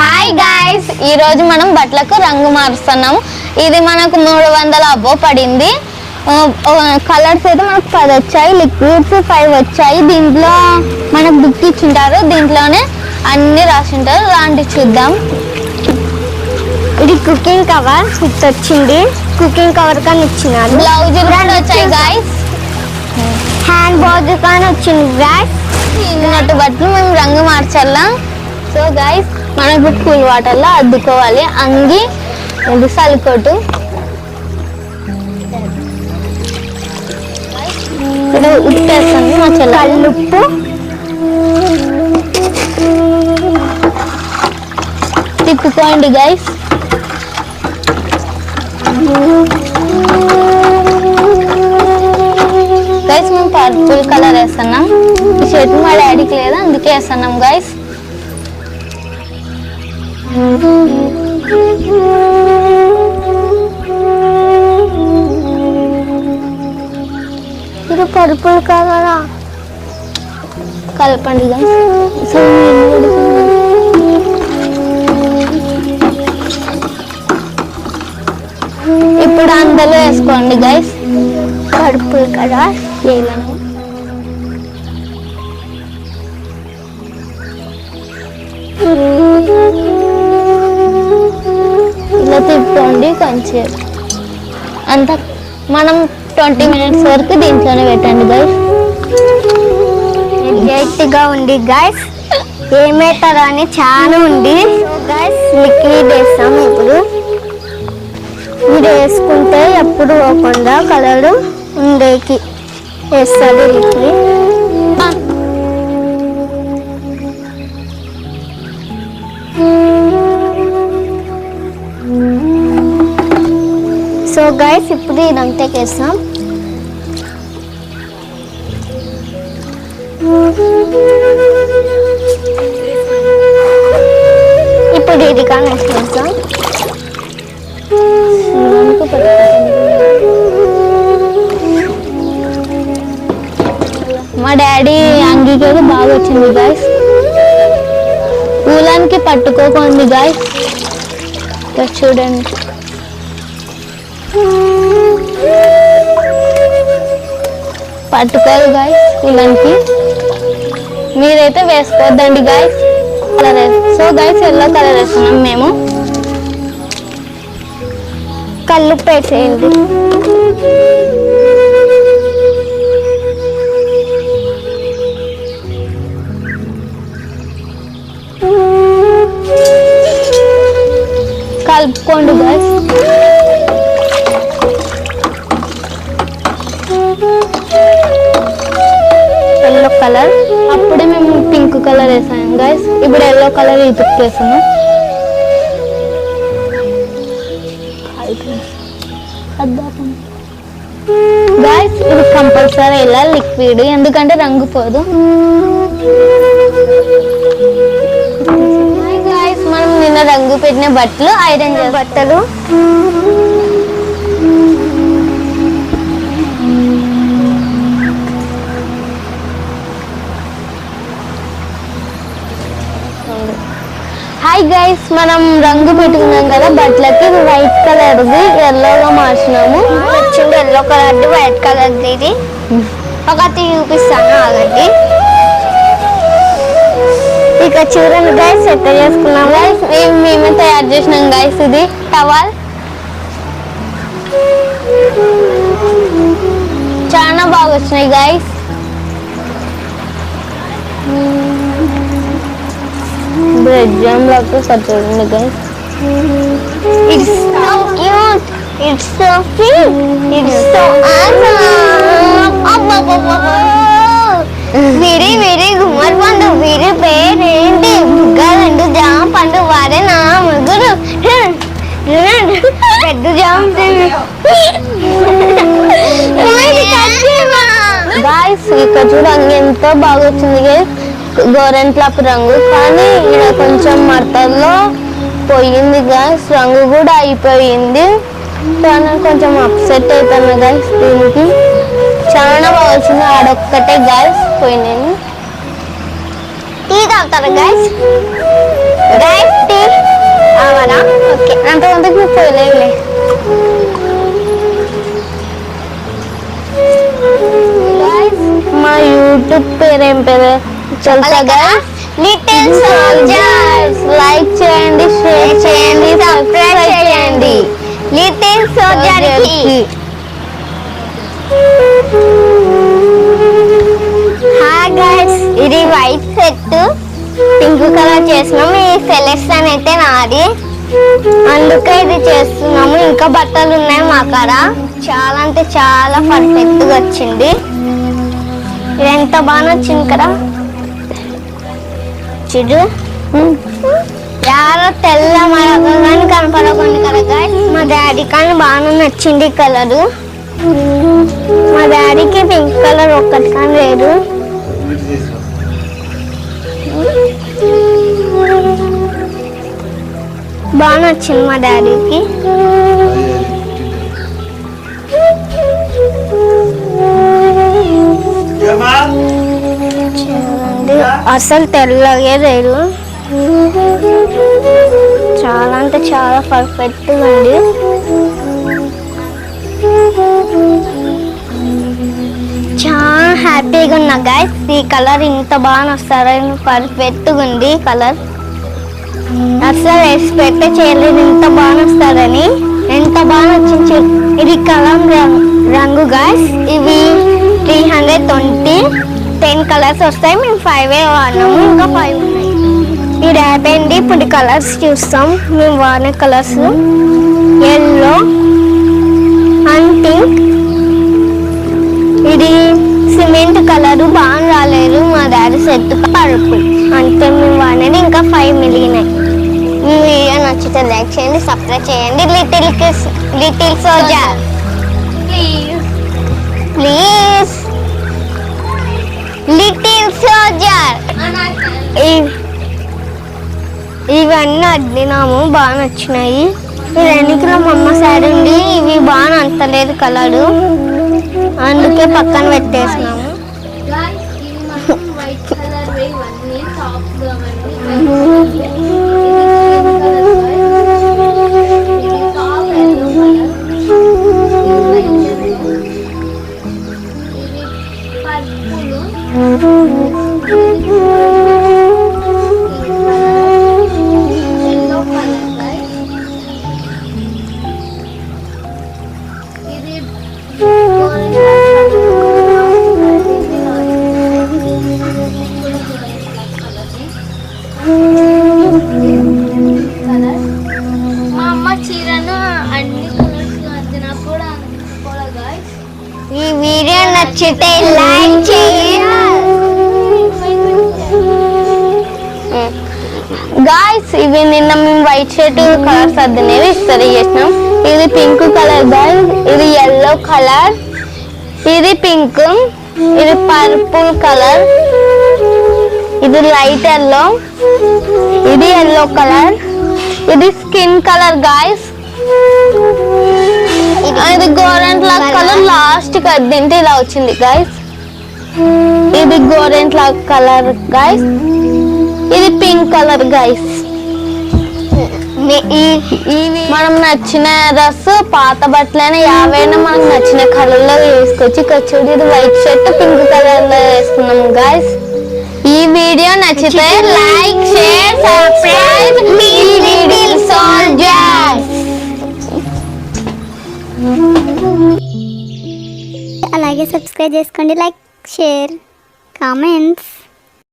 Hi guys ఈ రోజు మనం బట్టలకు రంగు మారుస్తున్నాము ఇది మనకు మూడు వందల అబ్బో పడింది. కలర్స్ అయితే మనకు పది వచ్చాయి. లిక్విడ్స్ ఫైవ్ వచ్చాయి. దీంట్లో మనకు బుక్ ఇచ్చింటారు. దీంట్లోనే అన్ని రాసింటారు రాంటి చూద్దాం. ఇది కుకింగ్ కవర్ ఇట్ వచ్చింది కుకింగ్ కవర్ కానీ ఇచ్చినారు. బ్లౌజ్ కూడా వచ్చాయి గాయస్ హ్యాండ్ బాగ్ కానీ వచ్చింది గాయస్ ఉన్నట్టు బట్టలు మేము రంగు మార్చాలా? సో గాయస్ మనకు కూల్ వాటర్లో అద్దుకోవాలి. అంగి ఇది సలుకోటు ఇక్కడ ఉప్పు వేస్తాను మా చెల్ల కల్లుప్పు. తిప్పుకోండి గైస్ గైస్ మేము పర్పుల్ కలర్ వేస్తున్నాం. ఈ షర్ట్ మా డాడీకి లేదా అందుకే వేస్తున్నాం గైస్ ఇది పరుపులు కలరా కలపండి ఇప్పుడు అందరూ వేసుకోండి గైస్ పర్పుల్ కలర్ Mm-hmm. తిప్పుకోండి కొంచెం అంత మనం ట్వంటీ మినిట్స్ వరకు దీంట్లోనే పెట్టండి గైస్ గట్టిగా ఉంది గైస్ ఏమవుతారో అని చాలా ఉంది గైస్ లిక్విడ్ వేస్తాం ఇప్పుడు. ఇది వేసుకుంటే ఎప్పుడు పోకుండా కలర్ ఉండేకి వేస్తుంది లిక్విడ్ సో గైస్ ఇప్పుడు ఇదంతా వేస్తాం ఇప్పుడు ఇది కానీ చేస్తాం మా డాడీ అంగీకి బాగా వచ్చింది గాయస్ ఊలానికి పట్టుకోకండి గాయస్ చూడండి. పట్టుకోరు గాయస్ ఊలానికి మీరైతే వేసుకోవద్దండి guys colour so guys yellow colour వేస్తున్నాం మేము. కళ్ళు పెట్టేయండి ఎల్లో కలర్ అప్పుడే మేము పింక్ కలర్ వేసాం గాయస్ ఇప్పుడు ఎల్లో కలర్ ఇతుక్కేసాము గాయస్ ఇది కంపల్సరీ ఇలా లిక్విడ్ ఎందుకంటే రంగు పోదు. గాయస్ మనం నిన్న రంగు పెట్టిన బట్టలు ఐరన్ బట్టలు. బట్టలు హాయ్ గైస్ మనం రంగు పెట్టుకున్నాం కదా బట్టలకి వైట్ కలర్ది ఎల్లోగా మార్చినాము. వచ్చింది ఎల్లో కలర్ వైట్ కలర్ ఇది. ఒకటి చూపిస్తాను ఆగండి. ఇక చూడండి గైస్ సెట్ చేసుకున్నాము. గైస్ మేము మేమే తయారు చేసినాం గైస్ ఇది. టవల్ చాలా బాగా వచ్చినాయి గైస్ బ్రెడ్ జామ్ లాగా సార్ చూడండి guys it's so cute it's so feel it's so వీరి వీరి గుమ్మడి పండు వీరి పేరేంటి బుగ్గ రెండు జామ పండు వారే నా ముగ్గురు పెద్ద జామ గాయస్ ఇక్కడ చూడండి ఎంతో బాగా వచ్చింది గైస్ గోరెంట్లపు రంగు కానీ ఇక్కడ కొంచెం మడతల్లో పోయింది గాయస్ రంగు కూడా అయిపోయింది. కానీ కొంచెం అప్సెట్ అవుతాను గాయస్ దీనికి. చాలా బాగా వచ్చింది ఆడొక్కటే గాయస్ పోయినాను టీ తాగుతారా గైస్ గైస్ టీ అంతమందికి పోయలేదులే మా యూట్యూబ్ పేరు ఏం పేరు? Guys? లిటిల్ సోల్జర్స్ లైక్ చేయండి షేర్ చేయండి సబ్స్క్రైబ్ చేయండి లిటిల్ సోల్జర్కి. హాయ్ గైస్ ఇది వైట్ సెట్ పింక్ కలర్ చేసినాము ఈ సెలెక్షన్ అయితే నాది. అందుకే ఇది చేస్తున్నాము. ఇంకా బట్టలు ఉన్నాయి మా కాడ. చాలా అంటే చాలా పర్ఫెక్ట్గా వచ్చింది. ఇది ఎంత బాగా వచ్చింది కదా? చూడు. చాలా తెల్ల మరొకగాని కనపడకుండా guys. మా డాడీ కానీ బాగా నచ్చింది కలరు మా డాడీకి పింక్ కలర్ ఒక్కటి కానీ లేదు. బాగా నచ్చింది మా డాడీకి చూడండి, అసలు తెల్లగే లేదు. చాలా అంటే చాలా పర్ఫెక్ట్ ఉంది చాలా హ్యాపీగా ఉన్నా గాయస్ ఈ కలర్ ఇంత బాగా వస్తారని పర్ఫెక్ట్గా ఉంది కలర్ అసలు ఎక్స్పెక్ట్ చేయలేదు ఇంత బాగా వస్తారని ఎంత బాగా వచ్చింది ఇది కలం రంగు గాయస్ ఇవి three hundred twenty ten colours వస్తాయి మేము ఫైవ్ వాడినాము. ఇంకా ఫైవ్ ఉన్నాయి. ఇది అయిపోయింది ఇప్పుడు కలర్స్ చూస్తాం. మేము వాడిన కలర్స్ ఎల్లో అండ్ పింక్ ఇది సిమెంట్ కలర్ బాగా రాలేదు. మా డాడీ సెట్ పరుపు. అంతే మేము వాడినది ఇంకా ఫైవ్ మిలిగినాయి ఈ వీడియో నచ్చితే లైక్ చేయండి సబ్స్క్రైబ్ చేయండి. Little kiss little soldier please little soldier ఇవన్నీ అద్దినాము బాగా నచ్చినాయి. ఈ రెండిట్లో మా అమ్మ సైడ్ ఉండి ఇవి బాగా అంతలేదు కలరు. అందుకే పక్కన పెట్టేసినాము. వైట్ కలర్ నచ్చితే లైక్ చేయండి గాయస్ ఇవి నిన్న మేము వైట్ షర్ట్ కలర్స్ అద్దనేవి ఇస్తారు చేసినాం. ఇది పింక్ కలర్ గాయ్ ఇది ఎల్లో కలర్ ఇది పింక్ ఇది పర్పుల్ కలర్ ఇది లైట్ ఎల్లో ఇది ఎల్లో కలర్ ఇది స్కిన్ కలర్ గాయస్ ఇది గోరెంట్ల కలర్ లాస్ట్కి అద్దింటే ఇలా వచ్చింది గాయస్ ఇది గోరెంట్ల కలర్ గాయస్ ఇది పింక్ కలర్ గైస్ మనం నచ్చిన డ్రెస్ పాత బట్టలైనా యావైనా మనకు నచ్చిన కలర్లో వేసుకోవచ్చు ఇక్కడ చూడు ఇది వైట్ షర్ట్ పింక్ కలర్లో వేసుకున్నాం గైస్ ఈ వీడియో నచ్చితే లైక్ షేర్ సబ్స్క్రైబ్ అలాగే సబ్స్క్రైబ్ చేసుకోండి లైక్ షేర్ కామెంట్స్